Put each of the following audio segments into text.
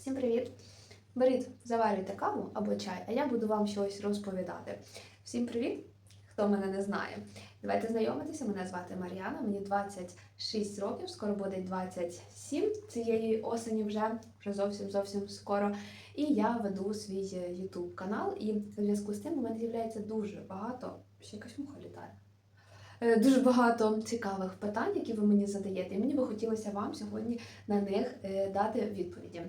Всім привіт! Беріть, заварюйте каву або чай, а я буду вам щось розповідати. Всім привіт! Хто мене не знає. Давайте знайомитися. Мене звати Мар'яна, мені 26 років, скоро буде 27 цієї осені вже, вже зовсім зовсім скоро. І я веду свій YouTube канал. І в зв'язку з тим у мене з'являється дуже багато. Ще якась муха літає. Е, Дуже багато цікавих питань, які ви мені задаєте, і мені би хотілося вам сьогодні на них е, дати відповіді.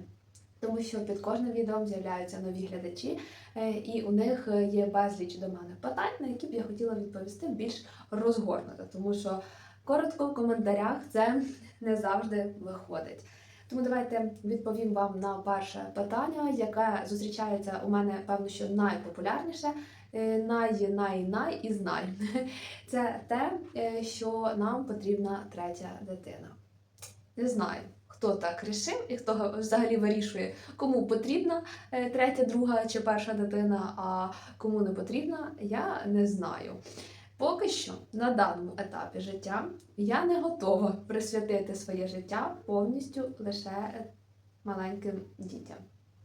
Тому що під кожним відео з'являються нові глядачі, е, і у них е, є безліч до мене питань, на які б я хотіла відповісти більш розгорнуто, тому що коротко в коментарях це не завжди виходить. Тому давайте відповім вам на перше питання, яке зустрічається у мене, певно, що найпопулярніше, е, най, най, най і знай. Це те, е, що нам потрібна третя дитина. Не знаю, хто так рішив і хто взагалі вирішує, кому потрібна е, третя, друга чи перша дитина, а кому не потрібна, я не знаю. Поки що на даному етапі життя я не готова присвятити своє життя повністю лише маленьким дітям.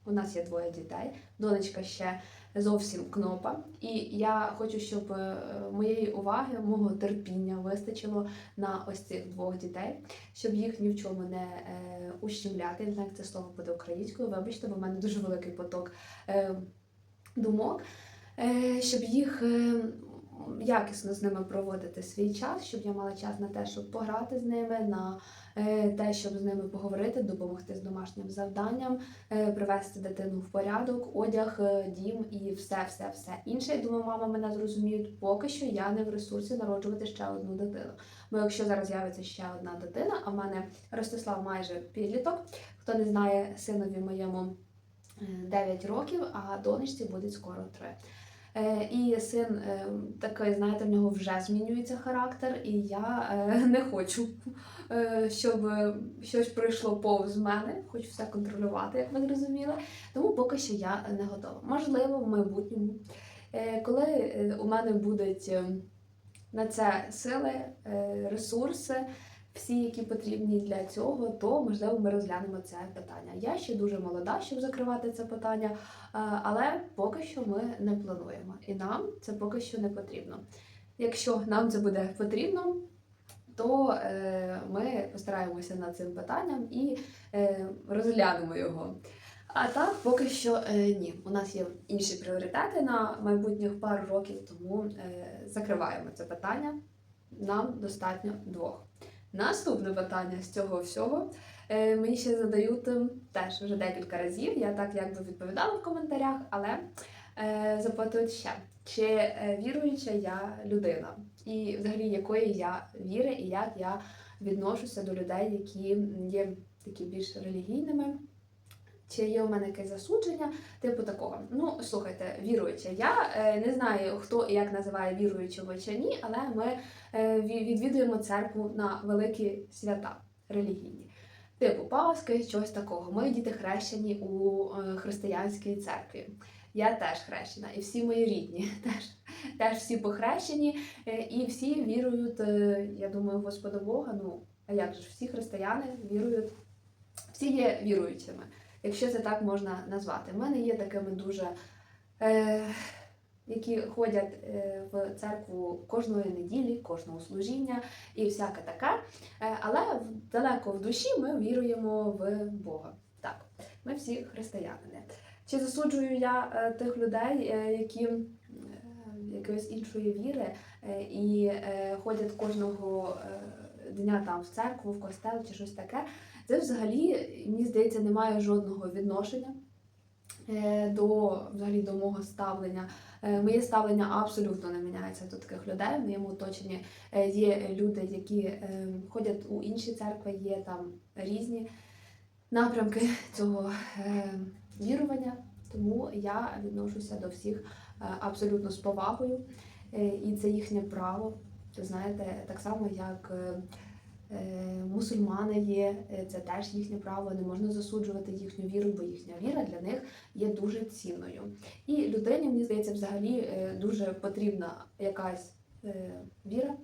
У нас є двоє дітей, донечка ще зовсім кнопа, і я хочу, щоб е, моєї уваги, мого терпіння вистачило на ось цих двох дітей, щоб їх ні в чому не е, ущемляти. Не знаю, як це слово буде українською. Вибачте, бо в мене дуже великий поток е, думок, щоб їх. Якісно з ними проводити свій час, щоб я мала час на те, щоб пограти з ними, на е, те, щоб з ними поговорити, допомогти з домашнім завданням, е, привести дитину в порядок, одяг, е, дім і все, все, все інше. Я думаю, мама мене зрозуміють. Поки що я не в ресурсі народжувати ще одну дитину. Бо якщо зараз з'явиться ще одна дитина, а в мене Ростислав майже підліток, хто не знає синові моєму е, 9 років, а донечці буде скоро 3. Е, І син е, такий, знаєте, в нього вже змінюється характер, і я е, не хочу, щоб щось пройшло повз мене, хочу все контролювати, як ви зрозуміли. Тому поки що я не готова. Можливо, в майбутньому, коли у мене будуть на це сили, ресурси, всі, які потрібні для цього, то можливо ми розглянемо це питання. Я ще дуже молода, щоб закривати це питання, е, але поки що ми не плануємо, і нам це поки що не потрібно. Якщо нам це буде потрібно, то е, ми постараємося над цим питанням і е, розглянемо його. А так, поки що е, ні. У нас є інші пріоритети на майбутніх пару років, тому е, закриваємо це питання. Нам достатньо двох. Наступне питання з цього всього е, мені ще задають ем, теж вже декілька разів. Я так якби відповідала в коментарях, але е, запитують ще, чи е, віруюча я людина, і взагалі якої я віри, і як я відношуся до людей, які є такі більш релігійними. Чи є у мене якесь засудження, типу такого. Ну, слухайте, віруюча. Я е, не знаю, хто і як називає віруючого чи ні, але ми е, відвідуємо церкву на великі свята релігійні. Типу Пасхи, щось такого. Мої діти хрещені у е, християнській церкві. Я теж хрещена, і всі мої рідні теж, теж всі похрещені, і всі вірують, я думаю, Господа Бога. Ну, а як же всі християни вірують, всі є віруючими якщо це так можна назвати. У мене є такими дуже, е, які ходять е, в церкву кожної неділі, кожного служіння і всяке таке. Е, але в- далеко в душі ми віруємо в Бога. Так, ми всі християнини. Чи засуджую я е, тих людей, які якоїсь іншої віри і ходять кожного дня там в церкву, в костел чи щось таке? Це взагалі, мені здається, не має жодного відношення е, до, взагалі, до мого ставлення. Е, Моє ставлення абсолютно не міняється до таких людей. В моєму оточенні е, є люди, які ходять у інші церкви, є там різні напрямки цього вірування. Тому я відношуся до всіх абсолютно з повагою, і це їхнє право. Знаєте, так само, як Мусульмани є, е, це теж їхнє право, не можна засуджувати їхню віру, бо їхня віра для них є дуже цінною. І людині, мені здається, взагалі е, дуже потрібна якась е, віра.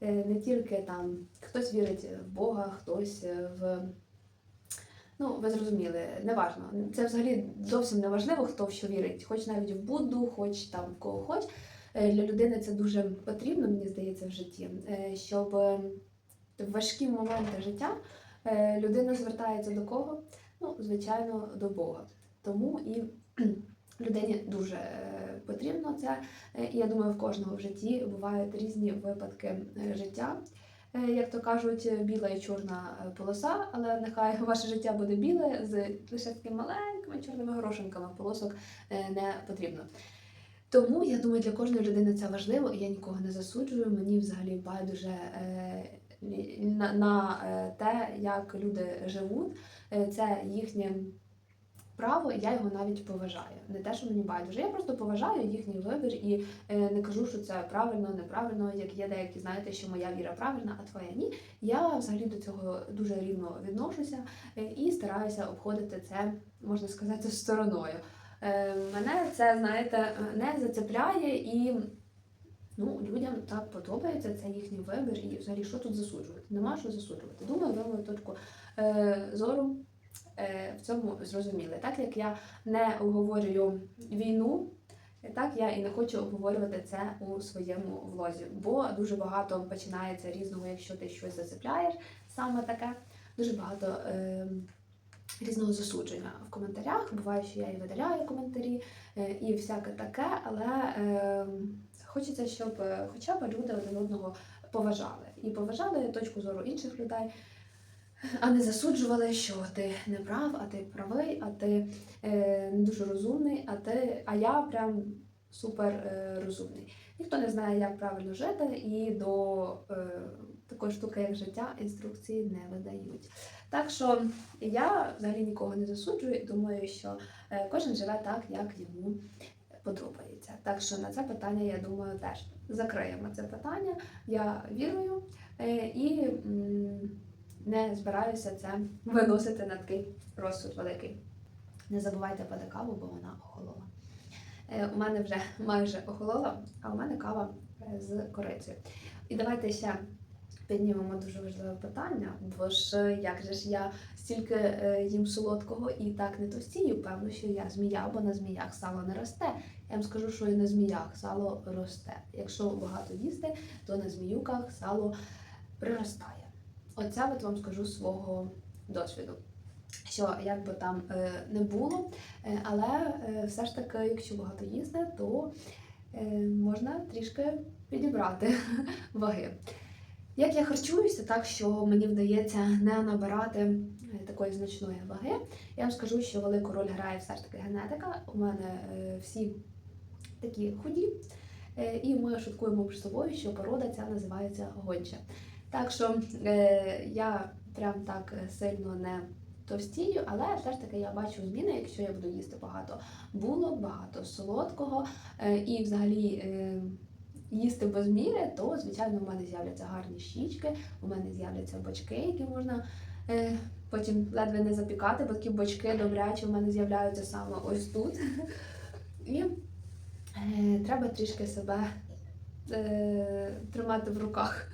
Е, Не тільки там хтось вірить в Бога, хтось е, в Ну, ви зрозуміли, неважно. Це взагалі зовсім не важливо, хто в що вірить, хоч навіть в Будду, хоч там в кого хоч. Е, Для людини це дуже потрібно, мені здається, в житті, е, щоб е, важкі моменти життя е, людина звертається до кого? Ну, звичайно, до Бога. Тому і людині дуже е, потрібно це. Е, І я думаю, в кожного в житті бувають різні випадки життя. Як то кажуть, біла і чорна полоса, але нехай ваше життя буде біле з лише такими маленькими чорними горошинками. Полосок не потрібно. Тому я думаю, для кожної людини це важливо, і я нікого не засуджую. Мені взагалі байдуже на, на е, те, як люди живуть. Е, Це їхнє право, і я його навіть поважаю. Не те, що мені байдуже. Я просто поважаю їхній вибір і е, не кажу, що це правильно, неправильно. Як є деякі, знаєте, що моя віра правильна, а твоя ні. Я взагалі до цього дуже рівно відношуся і стараюся обходити це, можна сказати, стороною. Мене це, знаєте, не зацепляє і. Ну, людям так подобається, це їхній вибір, і взагалі що тут засуджувати? Нема що засуджувати. Думаю, ви мою точку е, зору е, в цьому зрозуміли. Так як я не обговорюю війну, так я і не хочу обговорювати це у своєму влозі, бо дуже багато починається різного, якщо ти щось зацепляєш, саме таке, дуже багато. Е, Різного засудження в коментарях. Буває, що я і видаляю коментарі е, і всяке таке, але е, хочеться, щоб е, хоча б люди один одного поважали і поважали точку зору інших людей, а не засуджували, що ти не прав, а ти правий, а ти е, не дуже розумний, а ти, а я прям супер е, розумний. Ніхто не знає, як правильно жити, і до е, такої штуки, як життя, інструкції не видають. Так що я взагалі нікого не засуджую і думаю, що е, кожен живе так, як йому подобається. Так що на це питання, я думаю, теж закриємо це питання. Я вірую е, і не збираюся це виносити на такий розсуд великий. Не забувайте пити каву, бо вона охолола. Е, У мене вже майже охолола, а у мене кава е, з корицею. І давайте ще піднімемо дуже важливе питання, бо ж як же ж я стільки е, їм солодкого і так не товстію, певно, що я змія, бо на зміях сало не росте. Я вам скажу, що і на зміях сало росте. Якщо багато їсти, то на зміюках сало приростає. Оце от вам скажу свого досвіду. Що як би там е, не було, е, але е, все ж таки, якщо багато їсти, то е, можна трішки підібрати ваги. Як я харчуюся, так що мені вдається не набирати е, такої значної ваги, я вам скажу, що велику роль грає все ж таки генетика. У мене е, всі такі худі, е, і ми шуткуємо між собою, що порода ця називається гонча. Так що я прям так сильно не товстію, але все ж таки я бачу зміни, якщо я буду їсти багато булок, багато солодкого і взагалі. Їсти без міри, то звичайно в мене з'являться гарні щічки, у мене з'являться бочки, які можна е, потім ледве не запікати, бо такі бочки добрячі у мене з'являються саме ось тут. І е, треба трішки себе е, тримати в руках,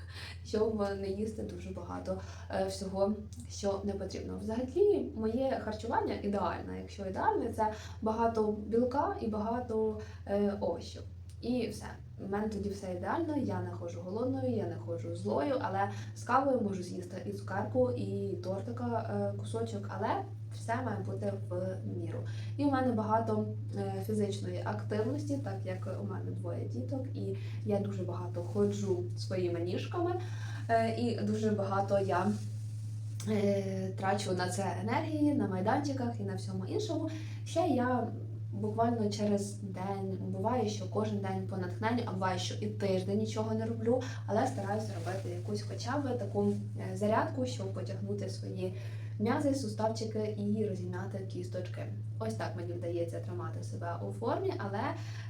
щоб не їсти дуже багато е, всього, що не потрібно. Взагалі, моє харчування ідеальне. Якщо ідеальне, це багато білка і багато е, овочів. І все. У мене тоді все ідеально, я не ходжу голодною, я не ходжу злою, але з кавою можу з'їсти і цукерку, і тортика е, кусочок, але все має бути в міру. І у мене багато е, фізичної активності, так як у мене двоє діток, і я дуже багато ходжу своїми ніжками, е, і дуже багато я трачу на це енергії, на майданчиках і на всьому іншому. Ще я буквально через день, буває, що кожен день по натхненню, а буває, що і тиждень нічого не роблю, але стараюся робити якусь хоча б таку е, зарядку, щоб потягнути свої м'язи, суставчики і розім'яти кісточки. Ось так мені вдається тримати себе у формі, але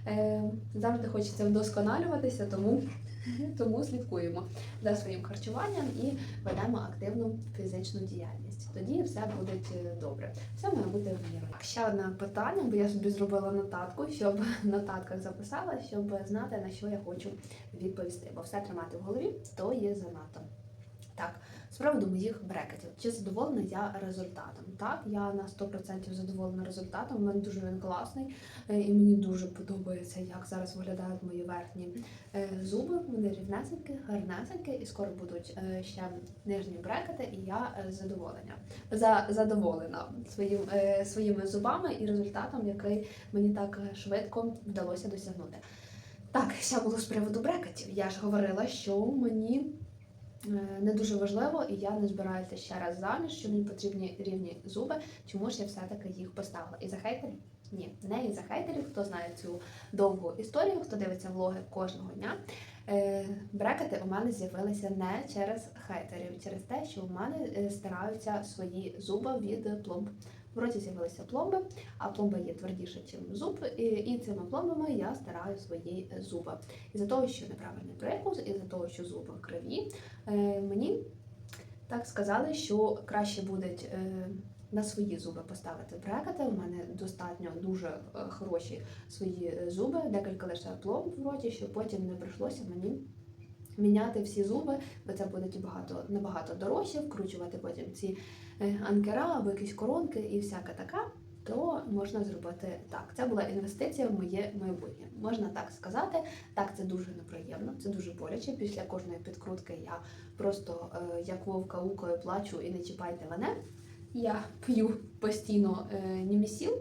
е, завжди хочеться вдосконалюватися, тому, тому слідкуємо за своїм харчуванням і ведемо активну фізичну діяльність. Тоді все буде добре. Все має бути в міру. Ще одне питання, бо я собі зробила нотатку, щоб в нотатках записала, щоб знати на що я хочу відповісти. Бо все тримати в голові то є занадто. Так, з приводу моїх брекетів. Чи задоволена я результатом? Так, я на 100% задоволена результатом. У мене дуже він класний, е, і мені дуже подобається, як зараз виглядають мої верхні е, зуби. Вони рівнесенькі, гарнесенькі, і скоро будуть е, ще нижні брекети, і я задоволена. За, задоволена своїм, своїми зубами і результатом, який мені так швидко вдалося досягнути. Так, ще було з приводу брекетів. Я ж говорила, що мені не дуже важливо, і я не збираюся ще раз заміж, що мені потрібні рівні зуби. Чому ж я все-таки їх поставила? І за хейтерів? Ні, не і за хейтерів. Хто знає цю довгу історію, хто дивиться влоги кожного дня. Е, Брекети у мене з'явилися не через хейтерів, через те, що у мене е, стираються свої зуби від пломб. В роті з'явилися пломби, а пломба є твердіша, ніж зуб, і, і цими пломбами я стираю свої е, зуби. Із-за того, що неправильний прикус, із-за того, що зуби криві, е, мені так сказали, що краще буде на свої зуби поставити брекети. У мене достатньо дуже е, хороші свої зуби, декілька лише пломб в роті, щоб потім не прийшлося мені. Міняти всі зуби, бо це буде багато набагато дорожче, вкручувати потім ці е, анкера або якісь коронки і всяка така, то можна зробити так. Це була інвестиція в моє майбутнє. Можна так сказати. Так, це дуже неприємно, це дуже боляче. Після кожної підкрутки я просто е, як вовка лукою плачу і не чіпайте мене. Я п'ю постійно е, німісіл.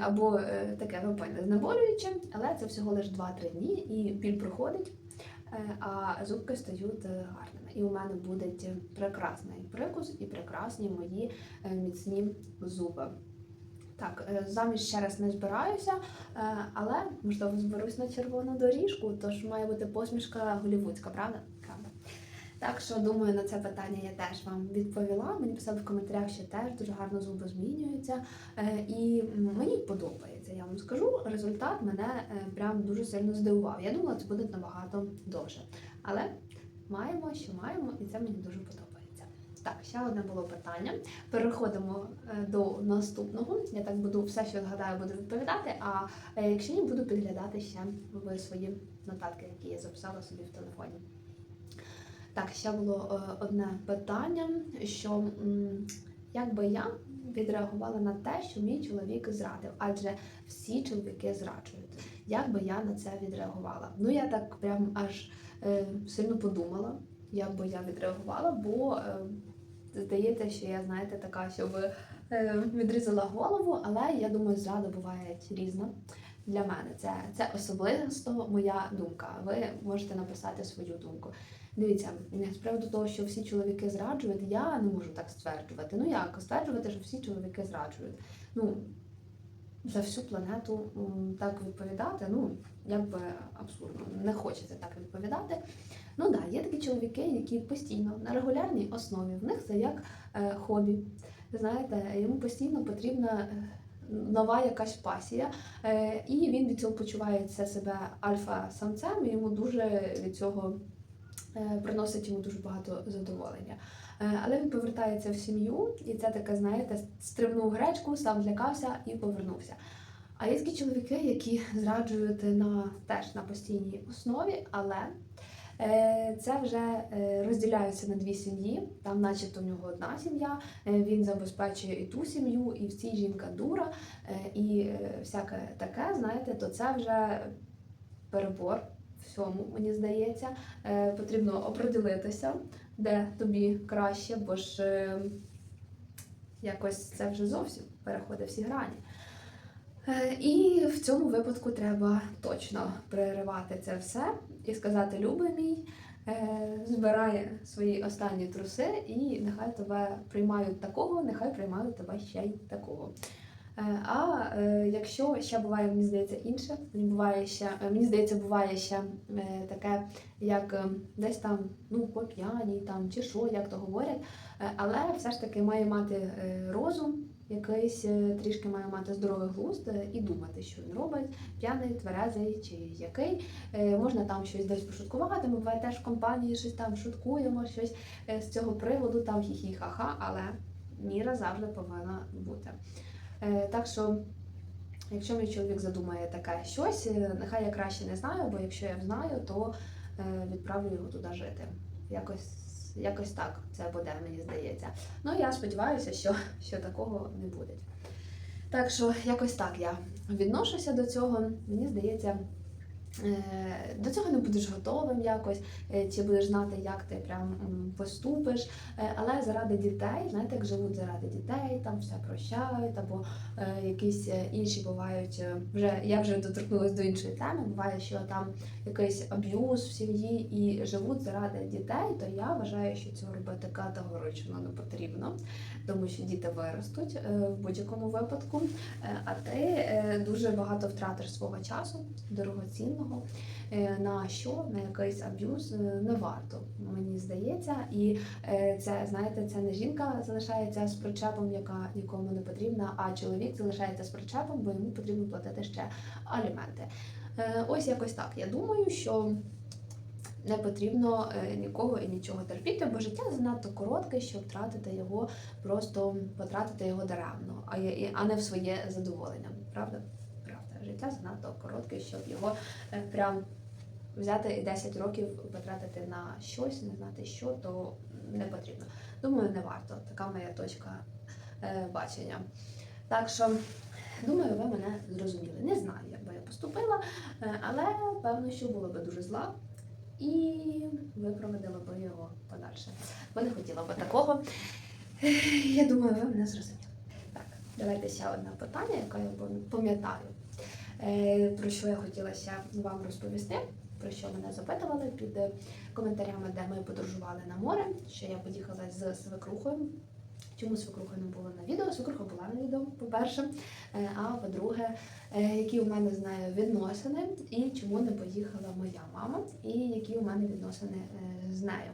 Або таке випальне знеболююче, але це всього лише 2-3 дні, і біль проходить, а зубки стають е, гарними. І у мене буде прекрасний прикус і прекрасні мої е, міцні зуби. Так, е, заміж ще раз не збираюся, е, але можливо зберусь на червону доріжку, тож має бути посмішка голівудська, правда? Так що думаю, на це питання я теж вам відповіла. Мені писали в коментарях, що теж дуже гарно зуби змінюються. Е, І мені подобається, я вам скажу. Результат мене е, прям дуже сильно здивував. Я думала, це буде набагато довше. Але маємо, що маємо, і це мені дуже подобається. Так, ще одне було питання. Переходимо е, до наступного. Я так буду все, що згадаю, буду відповідати. А якщо ні, буду підглядати ще в свої нотатки, які я записала собі в телефоні. Так, ще було е, одне питання: що як би я відреагувала на те, що мій чоловік зрадив, адже всі чоловіки зраджують. Як би я на це відреагувала? Ну я так прям аж е, сильно подумала, як би я відреагувала, бо е, здається, що я, знаєте, така, щоб е, відрізала голову, але я думаю, зрада буває різна. Для мене це, це особисто моя думка. Ви можете написати свою думку. Дивіться, з приводу того, що всі чоловіки зраджують, я не можу так стверджувати. Ну як стверджувати, що всі чоловіки зраджують? Ну за всю планету так відповідати, ну якби абсурдно, не хочеться так відповідати. Ну да, є такі чоловіки, які постійно на регулярній основі в них це як е, хобі. Знаєте, йому постійно потрібна е, нова якась пасія, е, і він від цього почувається себе альфа-самцем, і йому дуже від цього приносить йому дуже багато задоволення. Е, Але він повертається в сім'ю, і це таке, знаєте, стрибнув гречку, сам злякався і повернувся. А є такі чоловіки, які зраджують на теж на постійній основі, але е, це вже е, розділяються на дві сім'ї. Там, начебто, в нього одна сім'я, е, він забезпечує і ту сім'ю, і в цій жінка дура, е, і е, всяке таке, знаєте, то це вже перебор всьому, мені здається. Е, Потрібно оприділитися, де тобі краще, бо ж е, якось це вже зовсім переходить всі грані. Е, І в цьому випадку треба точно переривати це все і сказати: Любий мій, збирай свої останні труси, і нехай тебе приймають такого, нехай приймають тебе ще й такого. Е, А е, якщо ще буває, мені здається, інше, мені буває ще, е, мені здається, буває ще таке, як е, десь там ну по п'яні там чи що, як то говорять, але все ж таки має мати розум, якийсь трішки має мати здоровий глузд і думати, що він робить, п'яний, тверезий чи який. Можна там щось десь пошуткувати. Ми буває теж в компанії щось там шуткуємо, щось з цього приводу, там хі-хі, ха-ха, але міра завжди повинна бути. Е, Так що, якщо мій чоловік задумає таке щось, е, нехай я краще не знаю, бо якщо я знаю, то е, відправлю його туди жити. Якось якось так це буде, мені здається. Ну я сподіваюся, що, що такого не буде. Так що якось так я відношуся до цього. Мені здається, до цього не будеш готовим якось, е, чи будеш знати, як ти прям поступиш. Е, Але заради дітей, знаєте, як живуть заради дітей, там все прощають, або е, якісь е, інші бувають. е, Вже я вже доторкнулася до іншої теми. Буває, що там якийсь аб'юз в сім'ї і живуть заради дітей, то я вважаю, що цього робити категорично не потрібно, тому що діти виростуть е, в будь-якому випадку. Е, А ти е, дуже багато втратиш свого часу дорогоцінного е, на що, на якийсь аб'юз е, не варто, мені здається. І е, це, знаєте, це не жінка залишається з причепом, яка нікому не потрібна, а чоловік залишається з причепом, бо йому потрібно платити ще аліменти. Ось якось так. Я думаю, що не потрібно нікого і нічого терпіти, бо життя занадто коротке, щоб втратити його, просто потратити його даремно, а не в своє задоволення. Правда? Життя занадто коротке, щоб його е, прям взяти і 10 років потратити на щось, не знати що, то не потрібно. Думаю, не варто. Така моя точка е, бачення. Так що, думаю, ви мене зрозуміли. Не знаю, як би я поступила, е, але певно, що було би дуже зла. І випроводила би його подальше. Бо не хотіла би такого. Я думаю, ви мене зрозуміли. Так, давайте ще одне питання, яке я пам'ятаю. Е, Про що я хотіла ще вам розповісти, про що мене запитували під е, коментарями, де ми подорожували на море, що я поїхала з свекрухою. Чому свекруха не було на відео? Свекруха була на відео, по-перше. Е, А по-друге, які у мене з нею відносини, і чому не поїхала моя мама, і які у мене відносини з нею.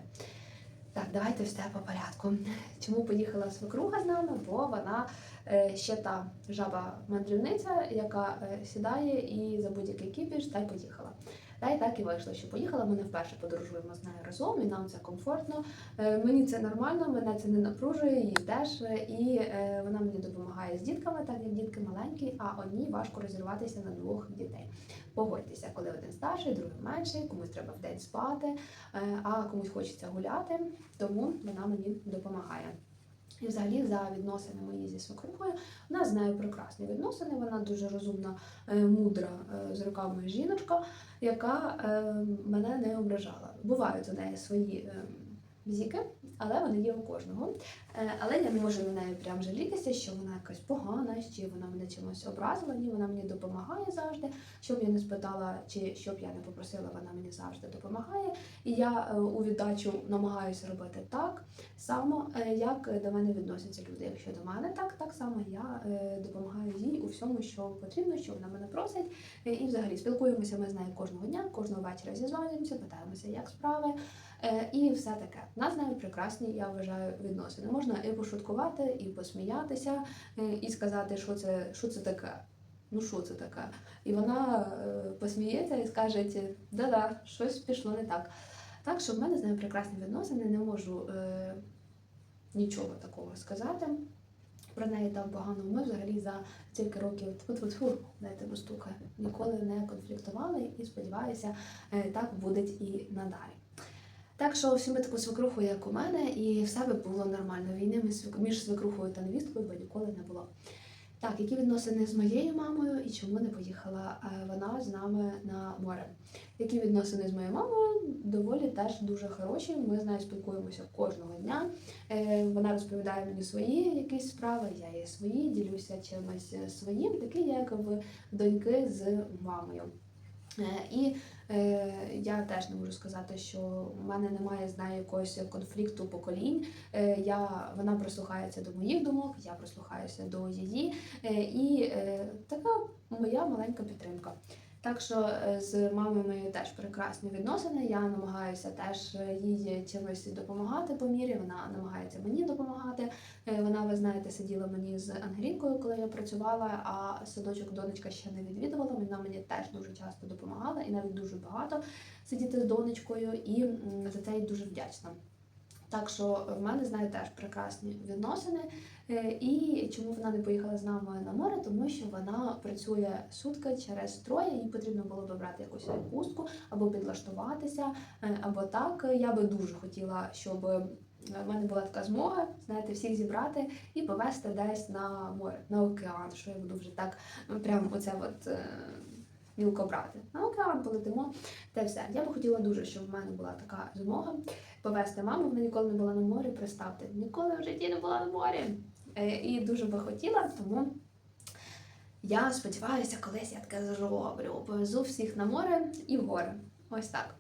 Так, давайте все по порядку. Чому поїхала свекруха з нами? Бо вона ще та жаба-мандрівниця, яка е, сідає і за будь-який кіпіш та й поїхала. Та й так і вийшло, що поїхала. Ми не вперше подорожуємо з нею разом, і нам це комфортно. Е, Мені це нормально, мене це не напружує, їй теж. е, І е, вона мені допомагає з дітками, так як дітки маленькі, а одній важко розірватися на двох дітей. Погодьтеся, коли один старший, другий менший, комусь треба в день спати, е, а комусь хочеться гуляти, тому вона мені допомагає. І взагалі за відносини мої зі свекрухою, Вона знає прекрасні відносини. Вона дуже розумна, е, мудра е, з руками жіночка, яка е, мене не ображала. Бувають у неї свої бзіки, але вони є у кожного. Е, Але я не можу на неї прям жалітися, що вона якась погана, чи вона мене чимось образила. Ні, вона мені допомагає завжди. Щоб я не спитала, чи щоб я не попросила, вона мені завжди допомагає. І я е, у віддачу намагаюся робити так само, е, як до мене відносяться люди. Якщо до мене так, так само я допомагаю їй у всьому, що потрібно, що вона мене просить. І взагалі спілкуємося ми з нею кожного дня, кожного вечора зізвонюємося, питаємося, як справи. Е, І все таке. У нас нею прекрасні, я вважаю, відносини. Можна і пошуткувати, і посміятися, е, і сказати, що це, що це таке. Ну, що це таке? І вона е, посміється і скаже: да-да, щось пішло не так. Так що в мене з нею прекрасні відносини, не можу е, нічого такого сказати. Про неї там погано. Ми взагалі за стільки років дайте постукає, ніколи не конфліктували і сподіваюся, так буде і надалі. Так що всі ми таку свекруху, як у мене, і все би було нормально. Війни між свекрухою та невісткою би ніколи не було. Так, які відносини з моєю мамою і чому не поїхала е, вона з нами на море? Які відносини з моєю мамою доволі теж дуже хороші. Ми з нею спілкуємося кожного дня. Е, Вона розповідає мені свої якісь справи, я їй свої, ділюся чимось своїм, такий як в доньки з мамою. Е, І я теж не можу сказати, що в мене немає з нею якогось конфлікту поколінь. Е, я, вона прислухається до моїх думок, я прислухаюся до її. Е, і е, така моя маленька підтримка. Так що е, з мамою моєю теж прекрасні відносини. Я намагаюся теж е, їй чимось допомагати по мірі. Вона намагається мені допомагати. Е, Вона, ви знаєте, сиділа мені з Ангелінкою, коли я працювала, а садочок донечка ще не відвідувала. Вона мені теж дуже часто допомагала і навіть дуже багато сидіти з донечкою, і за це їй дуже вдячна. Так що в мене з нею теж прекрасні відносини. Е, І чому вона не поїхала з нами на море? Тому що вона працює сутки через троє, їй потрібно було би брати якусь відпустку або підлаштуватися, е, або так. Я би дуже хотіла, щоб е, в мене була така змога, знаєте, всіх зібрати і повезти десь на море, на океан, що я буду вже так ну, прям оце от. Мілко брати. На океан полетимо, та все. Я би хотіла дуже, щоб в мене була така змога повезти маму. Вона ніколи не була на морі, представте. Ніколи в житті не була на морі. Е, І дуже би хотіла, тому я сподіваюся, колись я таке зроблю. Повезу всіх на море і в гори. Ось так.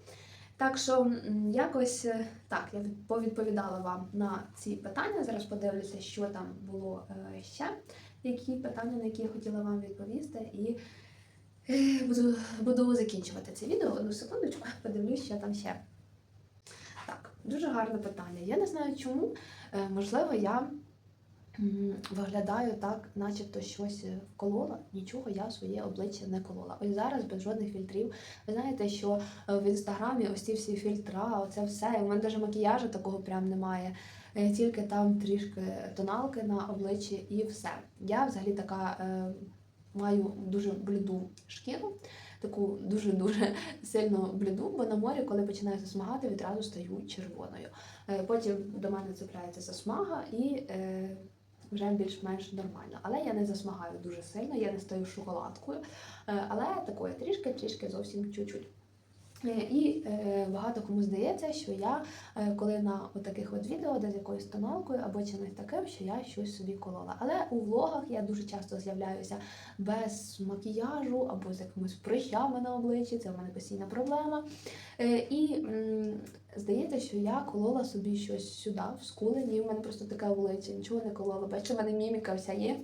Так що якось е, так, я повідповідала вам на ці питання. Зараз подивлюся, що там було е, ще, які питання, на які я хотіла вам відповісти. І буду, буду закінчувати це відео. Одну секундочку, подивлюсь, що там ще. Так, дуже гарне питання. Я не знаю чому. Е, Можливо, я виглядаю так, начебто щось вколола. Нічого я своє обличчя не колола. Ось зараз без жодних фільтрів. Ви знаєте, що е, в інстаграмі ось ці всі фільтра, оце все. У мене навіть макіяжу такого прям немає. Е, Тільки там трішки тоналки на обличчі і все. Я взагалі така е, маю дуже бліду шкіру, таку дуже-дуже сильно бліду, бо на морі, коли починаю засмагати, відразу стаю червоною. Е, Потім до мене цепляється засмага і е, вже більш-менш нормально. Але я не засмагаю дуже сильно, я не стаю шоколадкою, е, але такою трішки-трішки зовсім чуть-чуть. Е, І е, багато кому здається, що я, е, коли на таких от відео, де з якоюсь тоналкою або чимось таким, що я щось собі колола. Але у влогах я дуже часто з'являюся без макіяжу або з якимись прищами на обличчі. Це в мене постійна проблема. І здається, що я колола собі щось сюди, в скули. Ні, в мене просто таке обличчя, нічого не колола. Бачите, в мене міміка вся є.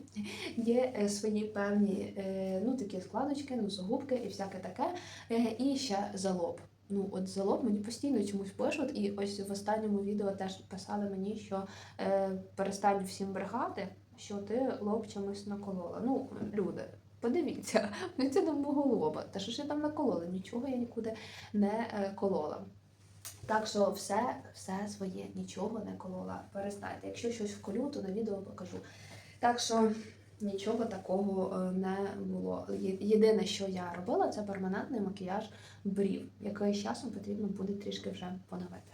Є е, свої певні е, ну, такі складочки, носогубки і всяке таке. Е, І ще залоб. Ну, от залоб мені постійно чомусь пишуть, і ось в останньому відео теж писали мені, що е, перестань всім брехати, що ти лоб чимось наколола. Ну, люди, подивіться, це до мого лоба. Та що ж я там наколола? Нічого я нікуди не колола. Так що все, все своє, нічого не колола. Перестаньте. Якщо щось вколю, то на відео покажу. Так що нічого такого е, не було. Єдине, що я робила, це перманентний макіяж брів, який з часом потрібно буде трішки вже поновити.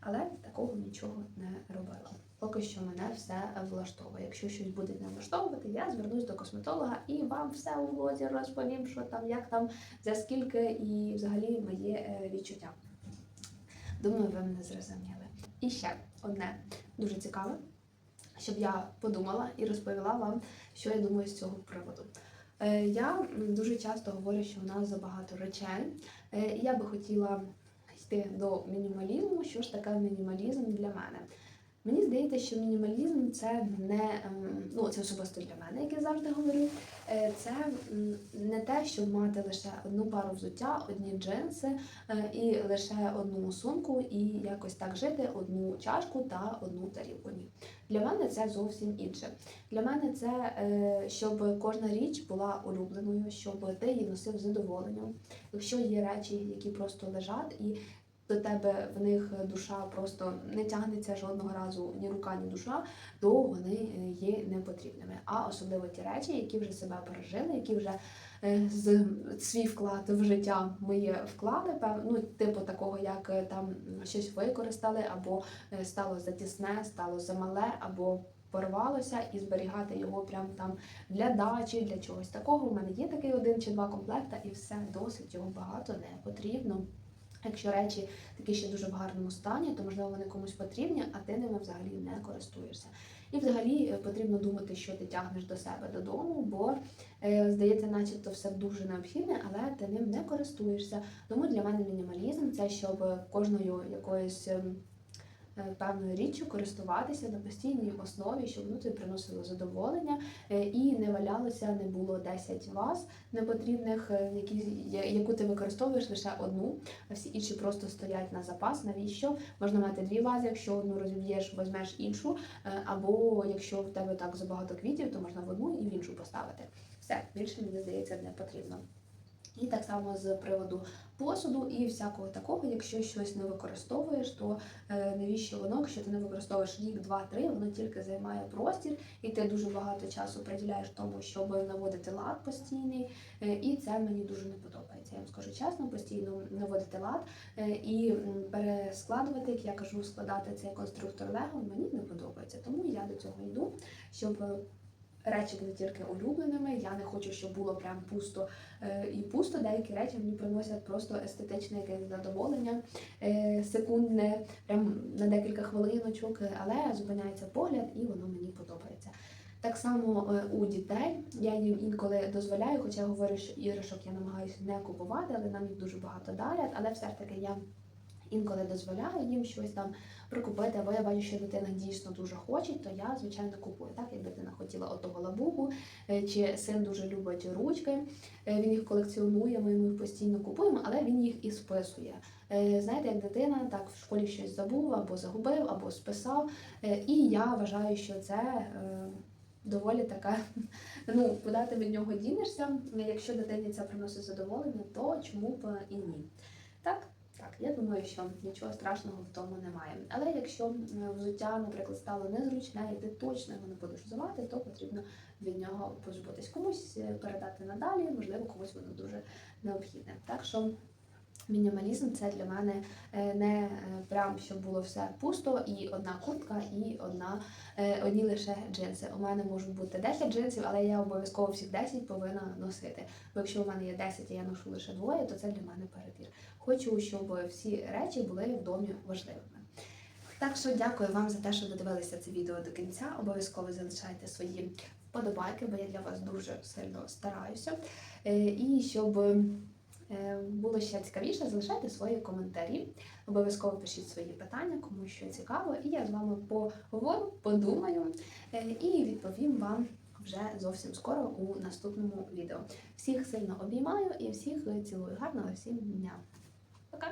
Але такого нічого не робила. Поки що мене все влаштовує. Якщо щось буде не влаштовувати, я звернусь до косметолога і вам все у влозі розповім, що там, як там, за скільки і взагалі моє е, відчуття. Думаю, ви мене зрозуміли. І ще одне дуже цікаве, щоб я подумала і розповіла вам, що я думаю з цього приводу. Е, Я дуже часто говорю, що в нас забагато речей. Е, і Я би хотіла йти до мінімалізму. Що ж таке мінімалізм для мене? Мені здається, що мінімалізм це не ем, ну це особисто для мене, як я завжди говорю. Е, Це не те, щоб мати лише одну пару взуття, одні джинси е, і лише одну сумку, і якось так жити, одну чашку та одну тарілку. Ні. Для мене це зовсім інше. Для мене це е, щоб кожна річ була улюбленою, щоб ти її носив з задоволенням. Якщо є речі, які просто лежать і до тебе в них душа просто не тягнеться жодного разу ні рука, ні душа, то вони е, є непотрібними. А особливо ті речі, які вже себе пережили, які вже е, з свій вклад в життя моє вклали, ну, типу такого, як е, там щось використали, або стало затісне, стало замале, або порвалося і зберігати його прямо там для дачі, для чогось такого. У мене є такий один чи два комплекта, і все досить його багато не потрібно. Якщо речі такі ще дуже в гарному стані, то можливо вони комусь потрібні, а ти ними взагалі не користуєшся. І взагалі е, потрібно думати, що ти тягнеш до себе додому, бо е, здається, начебто все дуже необхідне, але ти ним не користуєшся. Тому для мене мінімалізм це щоб кожною якоюсь ем, певною річчю користуватися на постійній основі, щоб воно тобі приносило задоволення е, і не валялося, не було 10 ваз непотрібних, е, які, яку ти використовуєш лише одну, а всі інші просто стоять на запас. Навіщо? Можна мати дві вази, якщо одну розіб'єш, візьмеш іншу, е, або якщо в тебе так забагато квітів, то можна в одну і в іншу поставити. Все, більше мені здається не потрібно. І так само з приводу посуду і всякого такого, якщо щось не використовуєш, то е, навіщо воно, якщо ти не використовуєш рік, два, три, воно тільки займає простір, і ти дуже багато часу приділяєш тому, щоб наводити лад постійний. Е, і це мені дуже не подобається. Я вам скажу чесно, постійно наводити лад е, і перескладувати, як я кажу, складати цей конструктор Лего мені не подобається. Тому я до цього йду, щоб. Речі були тільки улюбленими. Я не хочу, щоб було прям пусто е, і пусто. Деякі речі мені приносять просто естетичне якесь задоволення, е, секундне, прям на декілька хвилиночок, е, але зупиняється погляд, і воно мені подобається. Так само у дітей я їм інколи дозволяю, хоча я говорю, що іграшок я намагаюся не купувати, але нам їх дуже багато дарять. Але все ж таки я інколи дозволяю їм щось там прикупити, або я бачу, що дитина дійсно дуже хоче, то я звичайно купую. Так як дитина хотіла отого лабугу, е, чи син дуже любить ручки, е, він їх колекціонує, ми їх постійно купуємо, але він їх і списує. Е, Знаєте, як дитина так в школі щось забув, або загубив, або списав. І я вважаю, що це. Доволі така, ну куди ти від нього дінешся. Якщо дитині це приносить задоволення, то чому б і ні? Так, я думаю, що нічого страшного в тому немає. Але якщо взуття, наприклад, стало незручне, і ти точно його не будеш взувати, то потрібно від нього позбутись. Комусь е, передати надалі, можливо, комусь воно дуже необхідне. Так що мінімалізм це для мене е, не е, прям щоб було все пусто, і одна куртка, і одна е, одні лише джинси. У мене можуть бути 10 джинсів, але я обов'язково всіх 10 повинна носити. Бо якщо у мене є 10 і я ношу лише двоє, то це для мене перебір. Хочу, щоб всі речі були в домі важливими. Так що дякую вам за те, що додивилися це відео до кінця. Обов'язково залишайте свої вподобайки, бо я для вас дуже сильно стараюся. І щоб було ще цікавіше, залишайте свої коментарі. Обов'язково пишіть свої питання, кому що цікаво, і я з вами поговорю, подумаю е, і відповім вам вже зовсім скоро у наступному відео. Всіх сильно обіймаю і всіх цілую. Гарного всім дня. Пока!